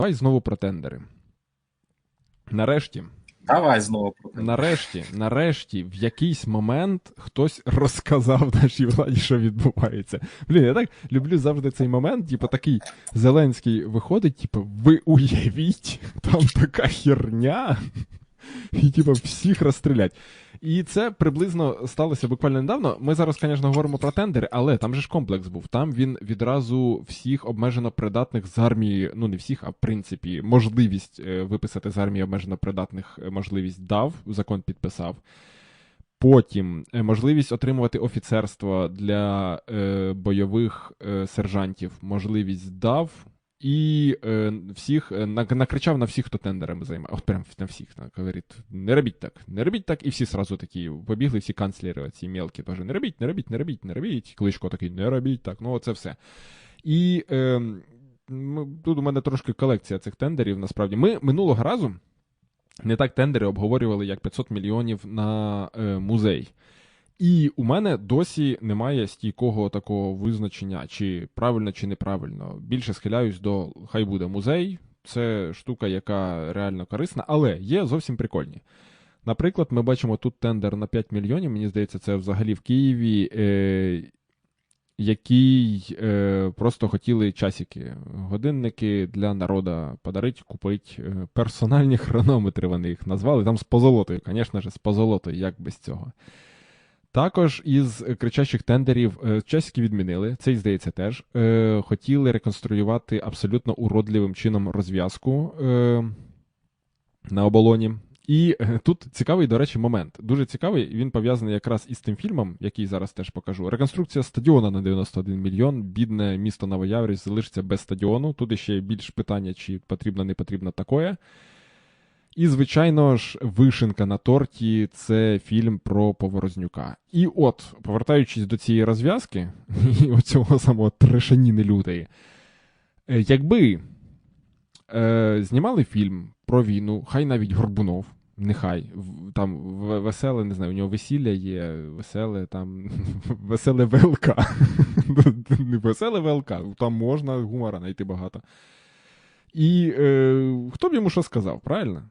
Давай знову про тендери. Нарешті. Давай знову про тендери. Нарешті, нарешті, в якийсь момент хтось розказав нашій владі, що відбувається. Блін, я так люблю завжди цей момент, типу, такий Зеленський виходить, типу, ви уявіть, там така херня. І, типу, всіх розстрілять. І це приблизно сталося буквально недавно. Ми зараз, звісно, говоримо про тендери, але там же ж комплекс був. Там він відразу всіх обмежено придатних з армії, ну не всіх, а в принципі, можливість е, виписати з армії обмежено придатних е, можливість дав, закон підписав. Потім е, можливість отримувати офіцерство для е, бойових е, сержантів, можливість дав. І е, всіх накричав на всіх, хто тендерами займає. От прям на всіх. Так, говорить, не робіть так, не робіть так, і всі сразу такі побігли, всі канцлери, ці мелкі теж не робіть, не робіть, не робіть, не робіть. Кличко такий, не робіть так. Ну, це все. І е, тут у мене трошки колекція цих тендерів. Насправді, ми минулого разу не так тендери обговорювали, як 500 мільйонів на е, музей. І у мене досі немає стійкого такого визначення, чи правильно, чи неправильно. Більше схиляюсь до хай буде музей. Це штука, яка реально корисна, але є зовсім прикольні. Наприклад, ми бачимо тут тендер на 5 мільйонів. Мені здається, це взагалі в Києві, е, який е, просто хотіли часики, годинники для народу подарити, купити. Е, персональні хронометри вони їх назвали. Там з позолотою, звісно ж, з позолотою, як без цього. Також із кричачих тендерів е, часики відмінили, цей здається теж. Е, хотіли реконструювати абсолютно уродливим чином розв'язку е, на оболоні. І тут цікавий, до речі, момент. Дуже цікавий, він пов'язаний якраз із тим фільмом, який зараз теж покажу. Реконструкція стадіона на 91 мільйон. Бідне місто Новояврість залишиться без стадіону. Тут ще більш питання, чи потрібно, не потрібно такое. І, звичайно ж, вишенка на торті це фільм про Поворознюка. І от, повертаючись до цієї розв'язки, і оцього самого трешаніни лютої, е, якби е, знімали фільм про війну, хай навіть Горбунов, нехай, там веселе, не знаю, у нього весілля є, веселе там, веселе ВЛК. Не веселе ВЛК, там можна гумора знайти багато. І е, хто б йому що сказав, правильно?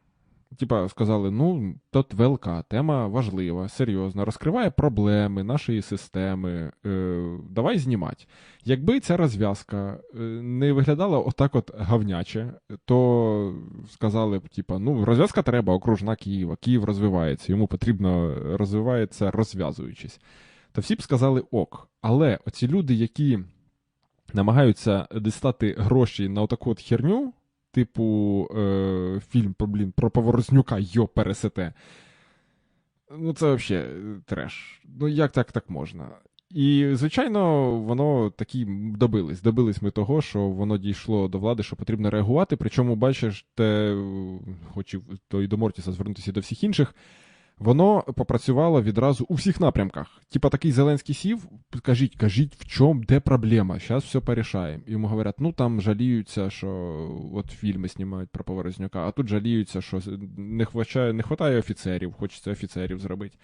Типа сказали, ну, тут ВЛК, тема важлива, серйозна, розкриває проблеми нашої системи. е, Давай знімати. Якби ця розв'язка е, не виглядала отак от гавняче, то сказали б, типа, ну, розв'язка треба, окружна Києва, Київ розвивається, йому потрібно розвивається розв'язуючись. То всі б сказали ок. Але оці люди, які намагаються дістати гроші на отаку от херню типу е, фільм про блін, про Поворознюка йо пересете. Ну, це взагалі треш. Ну, як так так можна? І, звичайно, воно такі добились. Добились ми того, що воно дійшло до влади, що потрібно реагувати. Причому, бачиш, те, хоч і до Мортіса звернутися до всіх інших воно попрацювало відразу у всіх напрямках. Типа такий Зеленський сів, кажіть, кажіть, в чому, де проблема, зараз все порішаємо. Йому говорять, ну там жаліються, що от фільми знімають про Поворознюка, а тут жаліються, що не хватає, не хватає офіцерів, хочеться офіцерів зробити.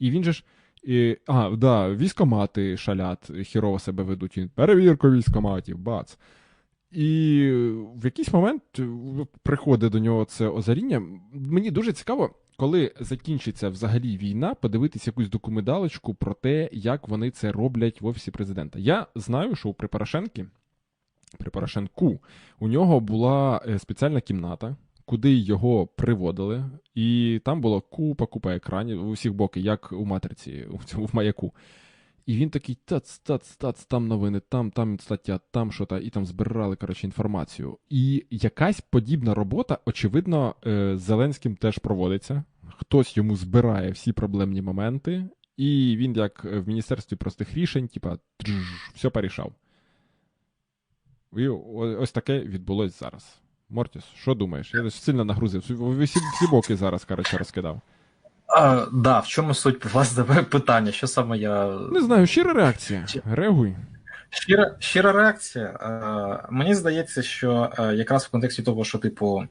І він же ж. І, А, да, військомати шалять, хірово себе ведуть. Перевірку військоматів, бац. І в якийсь момент приходить до нього це озаріння. Мені дуже цікаво, коли закінчиться взагалі війна, подивитись якусь документалочку про те, як вони це роблять в офісі президента. Я знаю, що при Порошенки, при Порошенку у нього була е, спеціальна кімната. Куди його приводили, і там була купа, купа екранів у всіх боки, як у матриці, у цьому в маяку. І він такий тац, тац, тац, там новини, там, там стаття, там що то і там збирали коротше, інформацію. І якась подібна робота, очевидно, е, Зеленським теж проводиться. Хтось йому збирає всі проблемні моменти, і він, як в Міністерстві простих рішень, типа все порішав. І ось таке відбулось зараз. Мортіс, що думаєш? Я сильно нагрузив. Всі боки зараз, коротше, розкидав. А, Да, в чому суть вас питання? Що саме я. Не знаю, щира реакція. Реагуй. Щира щира реакція. Е, Мені здається, що е, якраз в контексті того, що, типу,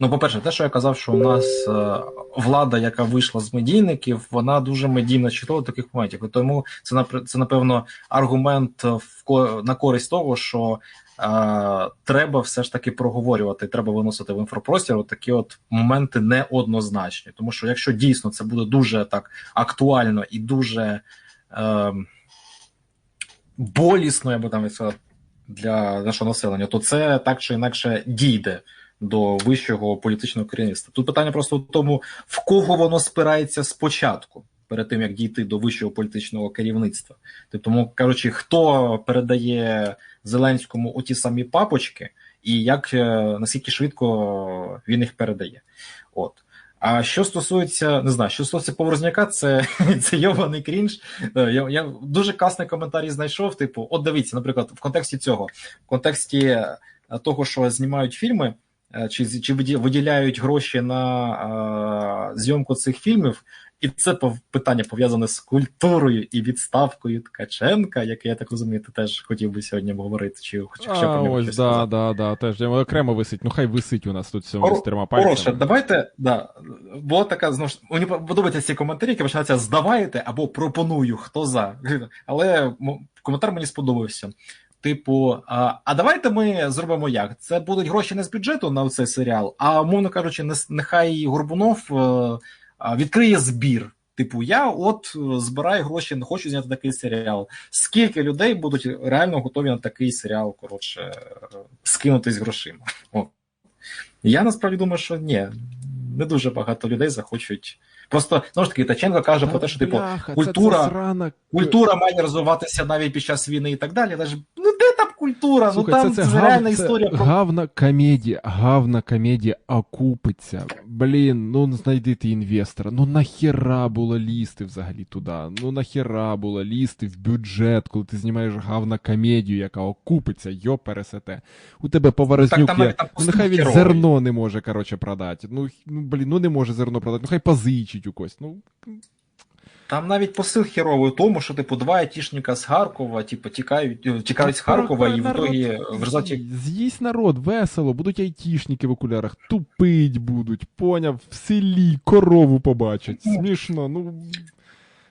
ну, по-перше, те, що я казав, що у нас е, влада, яка вийшла з медійників, вона дуже медійно читала таких моментів. І тому це це, напевно, аргумент в на користь того, що е, треба все ж таки проговорювати, треба виносити в інфопростір от такі от моменти неоднозначні. Тому що якщо дійсно це буде дуже так актуально і дуже е, болісно, я би там сказав, для нашого населення, то це так чи інакше дійде до вищого політичного керівництва. Тут питання просто в тому, в кого воно спирається спочатку, перед тим як дійти до вищого політичного керівництва. Тому кажучи, хто передає Зеленському оті самі папочки, і як е, наскільки швидко він їх передає. От. А що стосується, не знаю, що стосується Поворозняка, це це йований крінж. Е, Я я дуже класний коментарі знайшов. Типу, от дивіться, наприклад, в контексті цього, в контексті е, того, що знімають фільми, чи чи виділяють гроші на а, зйомку цих фільмів, і це питання пов'язане з культурою і відставкою Ткаченка, яке я так розумію, ти теж хотів би сьогодні обговорити. Чи хоч а, про нього ось, да, да, да, теж окремо висить. Ну хай висить у нас тут цьому з трьома пальцями. Хороше, давайте, да, була така знову ж мені подобаються ці коментарі, які починаються здавайте або пропоную, хто за. Але коментар мені сподобався. Типу, а а давайте ми зробимо як? Це будуть гроші не з бюджету на цей серіал, а умовно кажучи, нехай Горбунов е, відкриє збір. Типу, я от е, збираю гроші, не хочу зняти такий серіал. Скільки людей будуть реально готові на такий серіал, коротше, скинутись грошима? О. Я насправді думаю, що ні, не дуже багато людей захочуть. Просто знову ж таки Таченко каже та, про те, що типу культура це, це культура має розвиватися навіть під час війни і так далі. Але ж ну культура? Ну, Слухай, ну там це, це, реальна це історія. Про... Гавна комедія, гавна комедія окупиться. Блін, ну знайди ти інвестора. Ну нахера було лізти взагалі туди? Ну нахера було лізти в бюджет, коли ти знімаєш гавна комедію, яка окупиться, йо пересете. У тебе поворознюк ну, є. Ну нехай він герой. зерно не може, коротше, продати. Ну, ну блін, ну не може зерно продати, ну хай позичить у когось. Ну там навіть посил херовий у тому, що типу два айтішника з Харкова, типу, тікають е, тікають з Харкова, і в ітогі в результаті. З'їсть народ, весело, будуть айтішники в окулярах, тупить будуть, поняв, в селі корову побачать. Ну. Смішно, ну.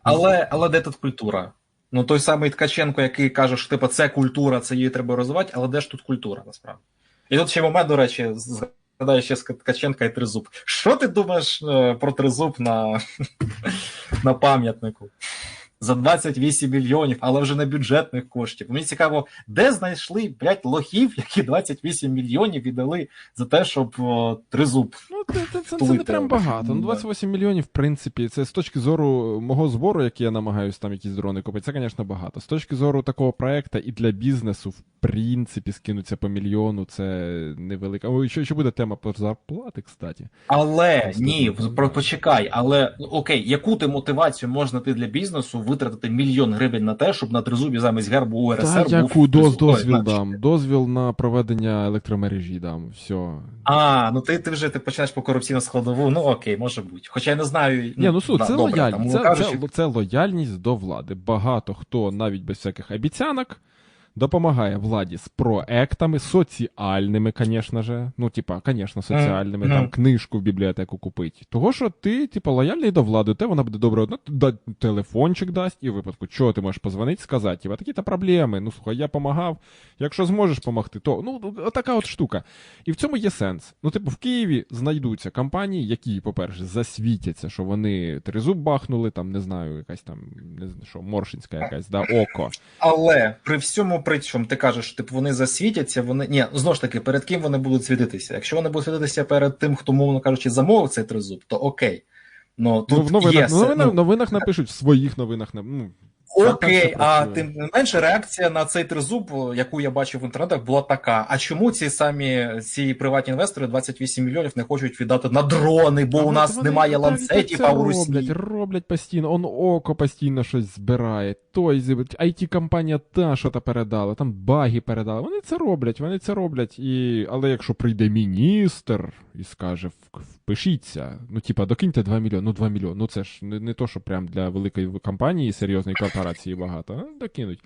Але але де тут культура? Ну той самий Ткаченко, який каже, що типу, це культура, це її треба розвивати, але де ж тут культура насправді? І тут ще момент, до речі, згадаю ще з Ткаченка і Тризуб. Що ти думаєш е, про Тризуб на на пам'ятнику? За 28 мільйонів, але вже не бюджетних коштів. Мені цікаво, де знайшли блядь, лохів, які 28 мільйонів віддали за те, щоб о, тризуб. Ну, це, це, це, це не прям багато. Ну, 28 мільйонів, в принципі, це з точки зору мого збору, який я намагаюся там якісь дрони купити, це, звісно, багато. З точки зору такого проекту і для бізнесу, в принципі, скинуться по мільйону, це невелика. О, що, що буде тема про зарплати, кстати. Але ні, почекай, але окей, яку ти мотивацію можна ти для бізнесу витратити мільйон гривень на те, щоб на тризубі замість гербу УРСР Та, яку був доз, дозвіл дам? Дозвіл на проведення електромережі дам. Все. А, ну ти ти вже ти починаєш по корупційну складову. Ну окей, може бути. Хоча я не знаю. Ні, ну суть, це лояльність. Це, це, це лояльність до влади. Багато хто навіть без всяких обіцянок допомагає владі з проектами, соціальними, звісно же. Ну, типа, звісно, соціальними, mm -hmm. там книжку в бібліотеку купити. Того, що ти, типа, лояльний до влади, те вона буде добре одна, да, телефончик дасть, і в випадку, чого ти можеш позвонити, сказати, типа, такі-то проблеми. Ну, слухай, я помагав. Якщо зможеш допомогти, то ну, така от штука. І в цьому є сенс. Ну, типу, в Києві знайдуться компанії, які, по-перше, засвітяться, що вони тризуб бахнули, там, не знаю, якась там, не знаю, що, Моршинська якась, да, око. Але при всьому причому ти кажеш, що типу вони засвітяться, вони. Ні, знову ж таки, перед ким вони будуть світитися? Якщо вони будуть світитися перед тим, хто, мовно кажучи, замовив цей тризуб, то окей. Но тут ну, в новинах, є... новинах, ну, новинах напишуть, в своїх новинах. Ну, Окей, а тим не менше реакція на цей тризуб, яку я бачив в інтернетах, була така: а чому ці самі ці приватні інвестори 28 мільйонів не хочуть віддати на дрони, бо а у нас вони, немає ланцетів, а у Росії? роблять, роблять постійно, он око постійно щось збирає. Той it компанія та що то передала, там баги передали. Вони це роблять, вони це роблять. І... Але якщо прийде міністр і скаже, впишіться, ну типа докиньте 2 мільйони, ну 2 мільйони, ну це ж не, не то, що прям для великої компанії серйозної корпорації багато, докинуть.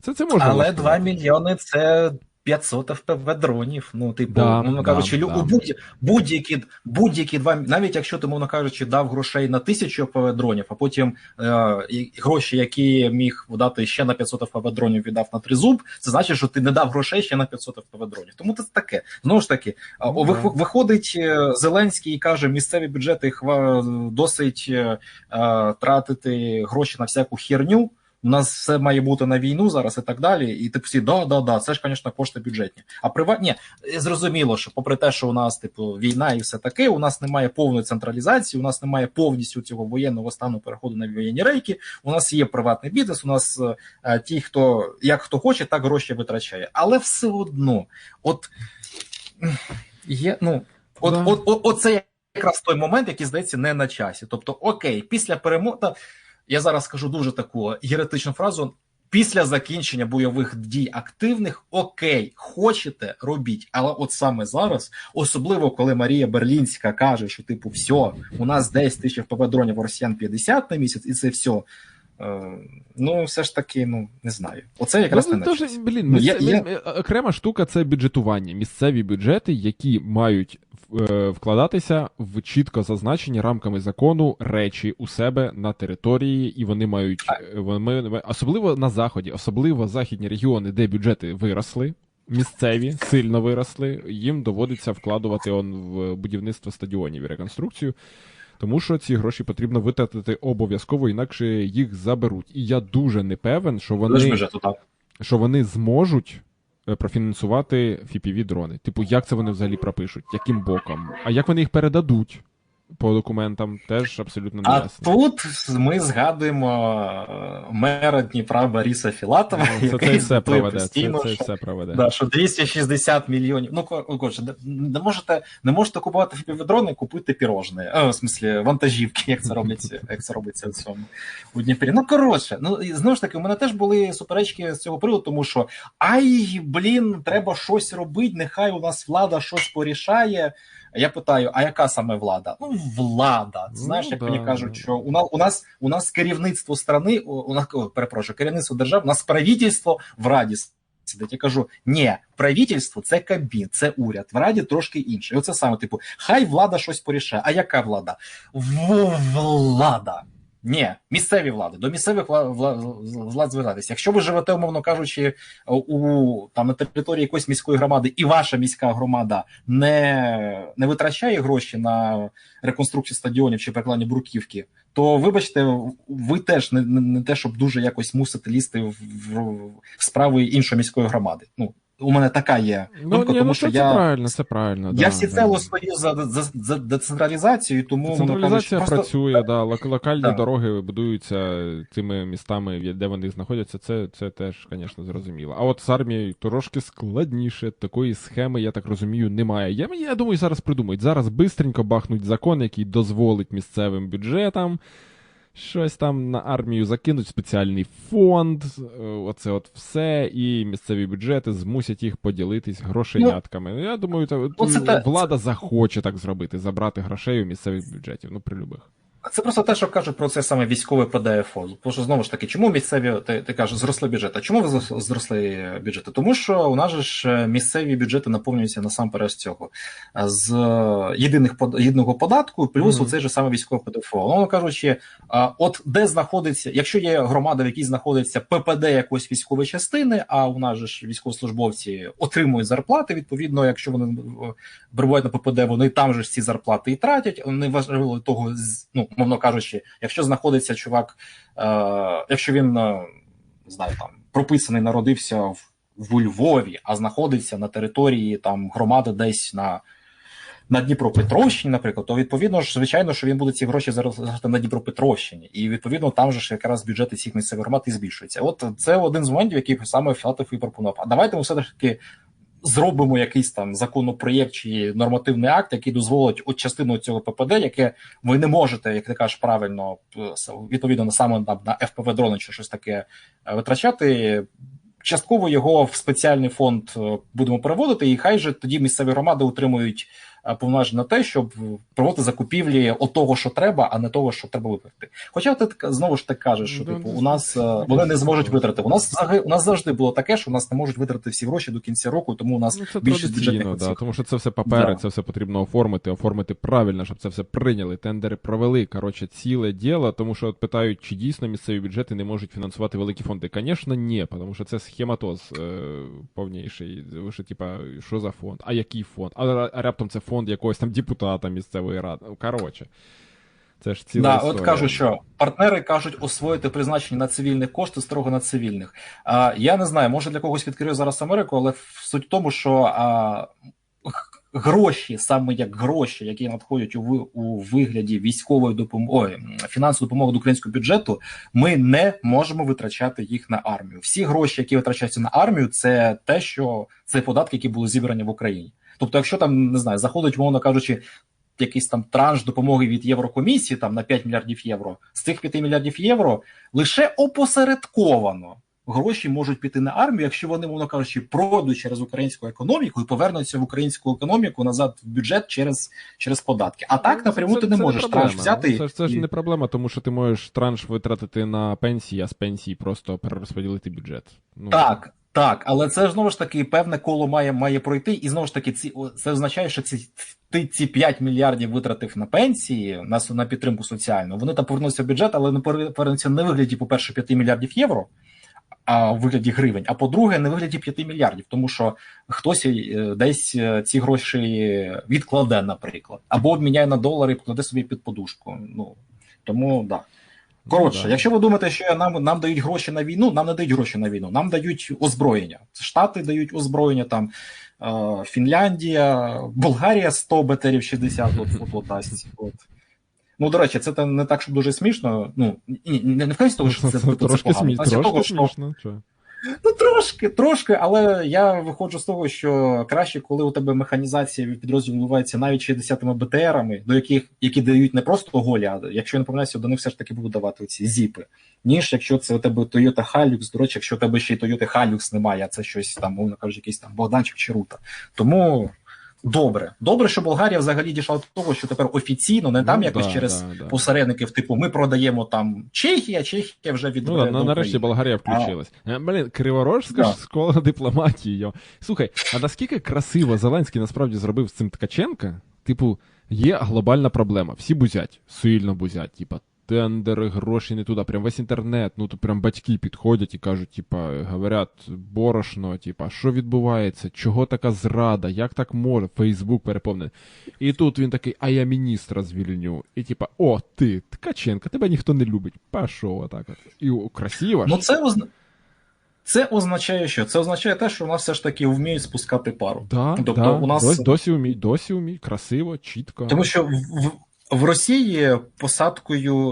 Це це можна. Але 2 мільйони це 500 FPV дронів. Ну, типу, Да, мовно кажучи, да. будь, будь-які, будь-які два, навіть якщо ти, мовно кажучи, дав грошей на тисячу FPV дронів, а потім е, гроші, які міг видати ще на 500 FPV дронів, віддав на тризуб, це значить, що ти не дав грошей ще на 500 FPV дронів. Тому це таке. Знову ж таки, Ну, вих- виходить е, Зеленський і каже, місцеві бюджети хва досить е, е, тратити гроші на всяку херню. У нас все має бути на війну зараз і так далі. І ти всі да, да, да, це ж, звісно, кошти бюджетні. А приватні зрозуміло, що попри те, що у нас типу війна і все таке, у нас немає повної централізації, у нас немає повністю цього воєнного стану переходу на воєнні рейки. У нас є приватний бізнес. У нас е, ті, хто як хто хоче, так гроші витрачає. Але все одно, от є, ну от, Да. от, от, оце якраз той момент, який здається не на часі. Тобто, окей, після перемоги, я зараз скажу дуже таку єретичну фразу. Після закінчення бойових дій активних, окей, хочете, робіть. Але от саме зараз, особливо коли Марія Берлінська каже, що типу, все, у нас десь тисяча ПВ дронів росіян 50 на місяць, і це все. Е, ну, все ж таки, ну не знаю. Оце якраз Ну, не часі. блін, Ну, місце- я- я- окрема штука це бюджетування. Місцеві бюджети, які мають е, вкладатися в чітко зазначені рамками закону речі у себе на території, і вони мають е, вони, особливо на заході, особливо західні регіони, де бюджети виросли. Місцеві сильно виросли, їм доводиться вкладувати он в будівництво стадіонів і реконструкцію, тому що ці гроші потрібно витратити обов'язково, інакше їх заберуть. І я дуже не певен, що вони що вони зможуть е, профінансувати fpv дрони. Типу, як це вони взагалі пропишуть? Яким боком? А як вони їх передадуть по документам, теж абсолютно не А ясно. тут ми згадуємо е, мера Дніпра Бориса Філатова, Ну, Це, який це все проведе. Це, постійно, це що, все проведе. да, що 260 мільйонів. Ну, ко- коротше, не- можете, не можете купувати фіпіведрони, купуйте пірожне. Е, в смислі, вантажівки, як це робиться, як це робиться в цьому у Дніпрі. Ну, коротше, ну і знову ж таки, у мене теж були суперечки з цього приводу, тому що ай, блін, треба щось робити, нехай у нас влада щось порішає. Я питаю, а яка саме влада? Ну, влада. Знаєш, Ну, як да, мені кажуть, що у нас у нас у нас керівництво страни, у у нас перепрошую, керівництво держав, у нас правительство в раді сидить. Я кажу, ні, правительство це кабін, це уряд. В раді трошки інше. І оце саме, типу, хай влада щось порішає. А яка влада? В- влада. Ні, місцеві влади, до місцевих вла- вла- влад звертатися. Якщо ви живете, умовно кажучи, у там на території якоїсь міської громади, і ваша міська громада не, не витрачає гроші на реконструкцію стадіонів чи перекладання бруківки, то вибачте, ви теж не, не, не те, щоб дуже якось мусите лізти в, в, в справи іншої міської громади. Ну, у мене така є Ну, думка, ні, тому ну що це, я. правильно, це правильно. Я да, всіцело да. стою за, за, за децентралізацію, тому умовно Централізація просто- працює, да, лок- локальні Так. дороги будуються цими містами, де вони знаходяться, це, це теж, звісно, зрозуміло. А от з армією трошки складніше, такої схеми, я так розумію, немає. Я, я думаю, зараз придумають. Зараз бистренько бахнуть закон, який дозволить місцевим бюджетам щось там на армію закинуть, спеціальний фонд, е, оце от все, і місцеві бюджети змусять їх поділитись грошенятками. Я думаю, та, Ну, це влада захоче так зробити, забрати грошей у місцевих бюджетів, ну при любих. Це просто те, що кажуть про це саме військове ПДФО. Тому що знову ж таки, чому місцеві ти, ти кажеш, зросли бюджети? Чому ви зросли бюджети? Тому що у нас ж е, місцеві бюджети наповнюються насамперед з цього з е, єдиних єдиного податку, плюс Мгм. оцей же саме військове ПДФО. Воно кажучи, от де знаходиться, якщо є громада, в якій знаходиться ППД якоїсь військової частини, а у нас ж військовослужбовці отримують зарплати. Відповідно, якщо вони е, перебувають на ППД, вони там же ж ці зарплати і тратять. Не важливо того, з- ну мовно кажучи, якщо знаходиться чувак, е, якщо він е, знаю, там прописаний, народився в, в Львові, а знаходиться на території там громади десь на. На Дніпропетровщині, наприклад, то відповідно ж, звичайно, що він буде ці гроші заробляти на Дніпропетровщині, і відповідно там же ж якраз бюджети цих місцевих громад і збільшуються. От це один з моментів, який саме Філатов і пропонував. А давайте ми все таки зробимо якийсь там законопроєкт чи нормативний акт, який дозволить от частину цього ППД, яке ви не можете, як ти кажеш правильно, відповідно саме на, на ФПВ дрони чи щось таке е, витрачати. Частково його в спеціальний фонд е, будемо переводити, і хай же тоді місцеві громади утримують е, повноважень на те, щоб проводити закупівлі от того, що треба, а не того, що треба виплатити. Хоча ти знову ж ти кажеш, що типу, ну, у нас е, вони не зможуть витратити. У нас у нас завжди було таке, що у нас не можуть витратити всі гроші до кінця року, тому у нас Ну, більшість бюджетних да, тому що це все папери, Да. це все потрібно оформити, оформити правильно, щоб це все прийняли, тендери провели. Коротше, ціле діло, тому що от питають, чи дійсно місцеві бюджети не можуть фінансувати великі фонди. Звісно, ні, тому що це схематоз е, повніший. Ви що, типа, що за фонд? А який фонд? А, а раптом це фонд якогось там депутата місцевої ради. Ну, коротше. Це ж ціла Да, історія. от кажуть, що партнери кажуть освоїти призначення на цивільних кошти строго на цивільних. А, я не знаю, може для когось відкрию зараз Америку, але суть в тому, що а, гроші, саме як гроші, які надходять у, у вигляді військової допомоги, фінансової допомоги до українського бюджету, ми не можемо витрачати їх на армію. Всі гроші, які витрачаються на армію, це те, що це податки, які були зібрані в Україні. Тобто, якщо там не знаю, заходить, мовно кажучи, якийсь там транш допомоги від Єврокомісії там на 5 мільярдів євро. З цих 5 мільярдів євро лише опосередковано гроші можуть піти на армію, якщо вони, мовно кажучи, пройдуть через українську економіку і повернуться в українську економіку назад в бюджет через, через податки. А так Ну, напряму це- ти не це можеш проблема. транш взяти. Ну, Це, ж- це ж не проблема, тому що ти можеш транш витратити на пенсії, а з пенсії просто перерозподілити бюджет. Ну, Так, так, але це знову ж таки певне коло має, має пройти, і знову ж таки, ці це означає, що ці ти ці 5 мільярдів витратив на пенсії на, на підтримку соціальну. Вони там повернуться в бюджет, але не повер- повернуться не вигляді, по-перше, 5 мільярдів євро, а в вигляді гривень. А по-друге, не вигляді 5 мільярдів, тому що хтось е, десь е, ці гроші відкладе, наприклад, або обміняє на долари і покладе собі під подушку. Ну тому да. Коротше, Ну, да. якщо ви думаєте, що нам, нам дають гроші на війну, нам не дають гроші на війну, нам дають озброєння. Штати дають озброєння, там е, Фінляндія, Болгарія 100 БТРів 60 от, от, от, дасть. От. Ну, до речі, це не так, щоб дуже смішно. Ну, ні, не, не в кінці того, що це, Це це, це трошки погано. смі... Трошки того, що, смішно. Ну, трошки, трошки, але я виходжу з того, що краще, коли у тебе механізація підрозділу відбувається навіть 60-ми БТРами, до яких які дають не просто голі, а якщо я не помиляюся, до них все ж таки будуть давати ці зіпи. Ніж якщо це у тебе Toyota Hilux, до речі, якщо у тебе ще й Toyota Hilux немає, а це щось там, мовно кажучи, якийсь там Богданчик чи Рута. Тому добре. Добре, що Болгарія взагалі дійшла до того, що тепер офіційно, не там Ну, якось да, через да, да. посередників, типу, ми продаємо там Чехія, Чехія вже від Ну, на, нарешті Болгарія включилась. А... Блін, Криворожська Да. школа дипломатії. Йо. Слухай, а наскільки красиво Зеленський насправді зробив з цим Ткаченка? Типу, є глобальна проблема. Всі бузять, сильно бузять, типа. Тендери, гроші не туди, прям весь інтернет, ну то прям батьки підходять і кажуть, типа, говорять, борошно, типа, що відбувається, чого така зрада, як так може, Фейсбук переповнений. І тут він такий, а я міністра звільню. І типа, о, ти, Ткаченка, тебе ніхто не любить. Пішов отак от. І красиво. Ну, це озна... Це означає, що це означає те, що у нас все ж таки вміють спускати пару. Да, Тобто да, у нас- досі, досі вміють, досі вміють, красиво, чітко. Тому що в, в, в Росії посадкою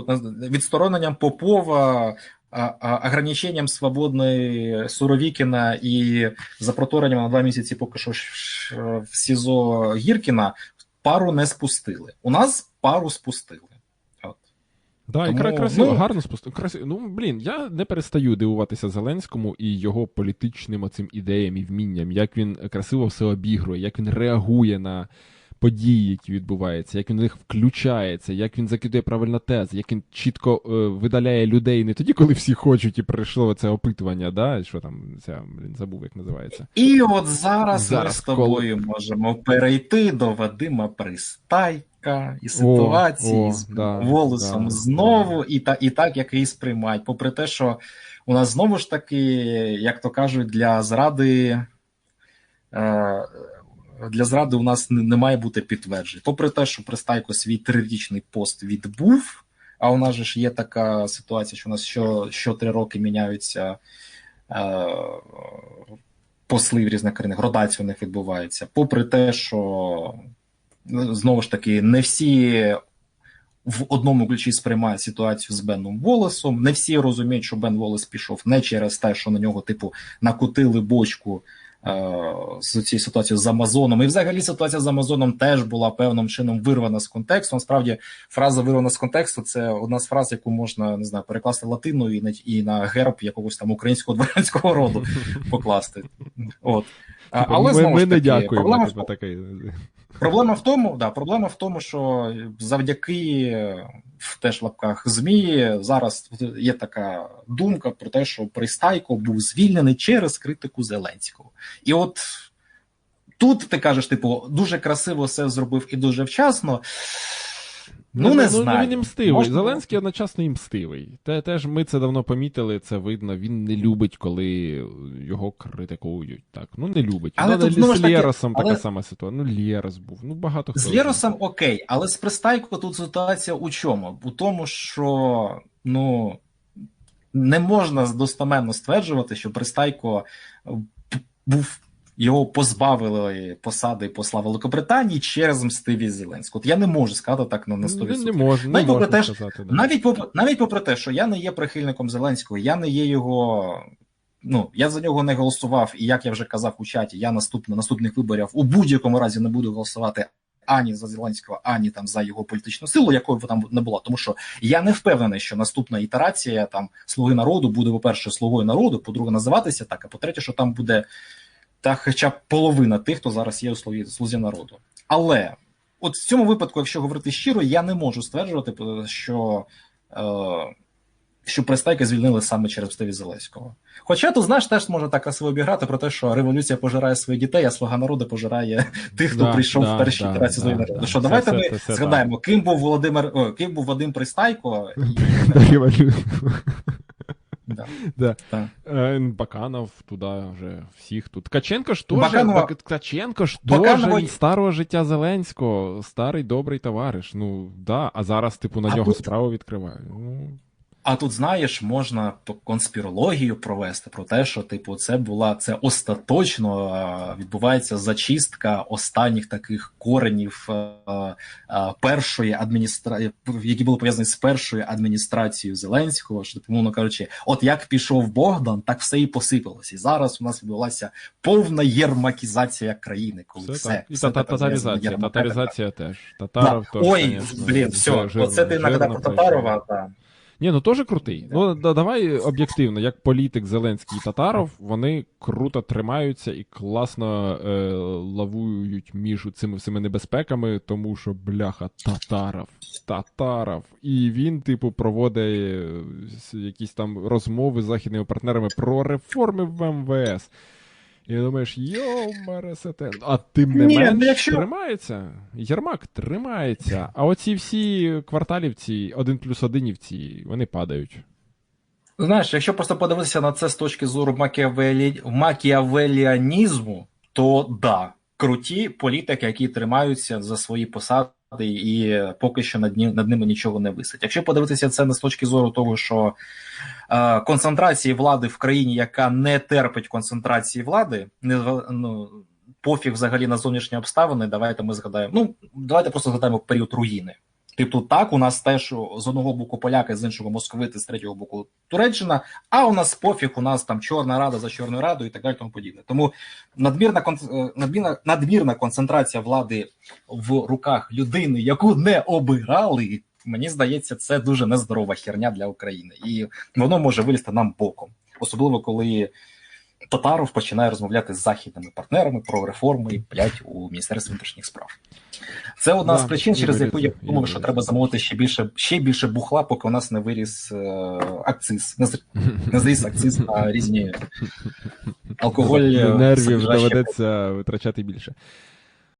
відстороненням Попова, а, а, ограниченням свободної Суровікіна і запроторенням на два місяці поки що ш- в СІЗО Гіркіна пару не спустили. У нас пару спустили. От. Да, Тому, кра- красиво, ну- гарно спостерігати. Красиво. Ну, блін, я не перестаю дивуватися Зеленському і його політичним оцим ідеям і вмінням, як він красиво все обігрує, як він реагує на події, які відбуваються, як він в них включається, як він закидує правильно тези, як він чітко е, видаляє людей не тоді, коли всі хочуть, і прийшло це опитування, да? що там, ця, блін, забув, як називається. І от зараз, Зараз, ми з тобою можемо перейти до Вадима Пристайка і ситуації о, з да, волосом да, знову, і, та, і так, як її сприймають. Попри те, що у нас знову ж таки, як то кажуть, для зради. Е, для зради у нас не, не має бути підтверджень. Попри те, що Пристайко свій трирічний пост відбув, а у нас же ж є така ситуація, що у нас що, що три роки міняються е, посли в різних країнах, ротація у них відбувається. Попри те, що ну, знову ж таки не всі в одному ключі сприймають ситуацію з Беном Волесом, не всі розуміють, що Бен Волес пішов не через те, що на нього, типу, накотили бочку е, цією ситуацією з Амазоном. І взагалі ситуація з Амазоном теж була певним чином вирвана з контексту. Насправді, фраза вирвана з контексту це одна з фраз, яку можна не знаю, перекласти латиною і на і на герб якогось там українського дворянського роду покласти. От. А, Типу, Але ми, знову ми ж не дякуємо. проблема Типу, такий. Проблема в тому, да, проблема в тому, що завдяки в теж лапках ЗМІ зараз є така думка про те, що Пристайко був звільнений через критику Зеленського. І от тут ти кажеш, типу, дуже красиво все зробив і дуже вчасно. Ну, не знаю. Ну, він і мстивий. Можна- Зеленський одночасно і мстивий. Те, теж ми це давно помітили, це видно. Він не любить, коли його критикують. Так, ну не любить. Але ну, тут з ж таки- Лєросом така сама ситуація. Ну, Лєрос був. Ну, багато хто. З Лєросом окей, але з Пристайко тут ситуація у чому? У тому, що ну не можна достаменно стверджувати, що Пристайко був. Його позбавили посади посла Великобританії через мстивість Зеленського. От я не можу сказати так на, на 100%. Не, не можна, не Навіть попри можна те, що- сказати. Да. Навіть попри, навіть попри те, що я не є прихильником Зеленського, я не є його. Ну, я за нього не голосував, і як я вже казав у чаті, я наступ, на наступних виборів у будь-якому разі не буду голосувати ані за Зеленського, ані там за його політичну силу, якою б там не була. Тому що я не впевнений, що наступна ітерація там слуги народу буде, по-перше, слугою народу, по-друге, називатися так, а по-третє, що там буде та хоча б половина тих, хто зараз є у слузі, слузі народу. Але от в цьому випадку, якщо говорити щиро, я не можу стверджувати, що, е, що Пристайка звільнили саме через мстивість Зеленського. Хоча тут, знаєш, теж може так красиво обіграти про те, що революція пожирає своїх дітей, а слуга народу пожирає тих, хто Да, прийшов да, в першій да, да, да. народу. Що, Це давайте все- ми це згадаємо, ким був Володимир, о, ким був Вадим Пристайко. Да, Да. Е, Баканов туди вже всіх тут. Ткаченко ж теж. Баканова- Бак- Ткаченко ж Баканова- теж старого життя Зеленського. Старий добрий товариш. Ну да, а зараз, типу, на А нього тут- справу відкривають. Ну, А тут, знаєш, можна конспірологію провести про те, що типу, це була це остаточно відбувається зачистка останніх таких коренів а, а, першої адміністрації, які були пов'язані з першою адміністрацією Зеленського. Що типу, мовно кажучи, от як пішов Богдан, так все і посипалося. І зараз у нас відбулася повна єрмакізація країни, коли все, все. І все та- та- татаризація. Татаризація теж. Татаров Да. теж. Ой, конечно, блін, вже все, жирно- оце ти нагадав про. Татарова. Та. Ні, ну теж крутий. Ну да, давай об'єктивно, як політик Зеленський і Татаров, вони круто тримаються і класно е, лавують між цими всіми небезпеками, тому що бляха Татаров, Татаров. І він, типу, проводить е, якісь там розмови з західними партнерами про реформи в МВС. І думаєш, йоу, Маресете. А тим не Ні, ну, менш якщо- тримається. Єрмак тримається. А оці всі кварталівці, один плюс одинівці, вони падають. Знаєш, якщо просто подивитися на це з точки зору макіавелі... макіавеліанізму, то да, круті політики, які тримаються за свої посади, і поки що над, ні... над ними нічого не висить. Якщо подивитися це не з точки зору того, що е, концентрації влади в країні, яка не терпить концентрації влади, не ну, пофіг взагалі на зовнішні обставини, давайте ми згадаємо. Ну, давайте просто згадаємо період руїни. Типу, так, у нас теж з одного боку поляки, з іншого московити, з третього боку Туреччина, а у нас пофіг, у нас там Чорна Рада за Чорною Радою і так далі тому подібне. Тому надмірна, е, надмірна, надмірна концентрація влади в руках людини, яку не обирали, мені здається, це дуже нездорова херня для України. І воно може вилізти нам боком. Особливо коли Татаров починає розмовляти з західними партнерами про реформи блядь, у Міністерстві внутрішніх справ. Це одна Да, з причин, через яку я думаю, що треба замовити ще більше, ще більше бухла, поки у нас не виріс е, акциз. Не, не зріс акциз на різні алкоголь. Нервів доведеться витрачати більше.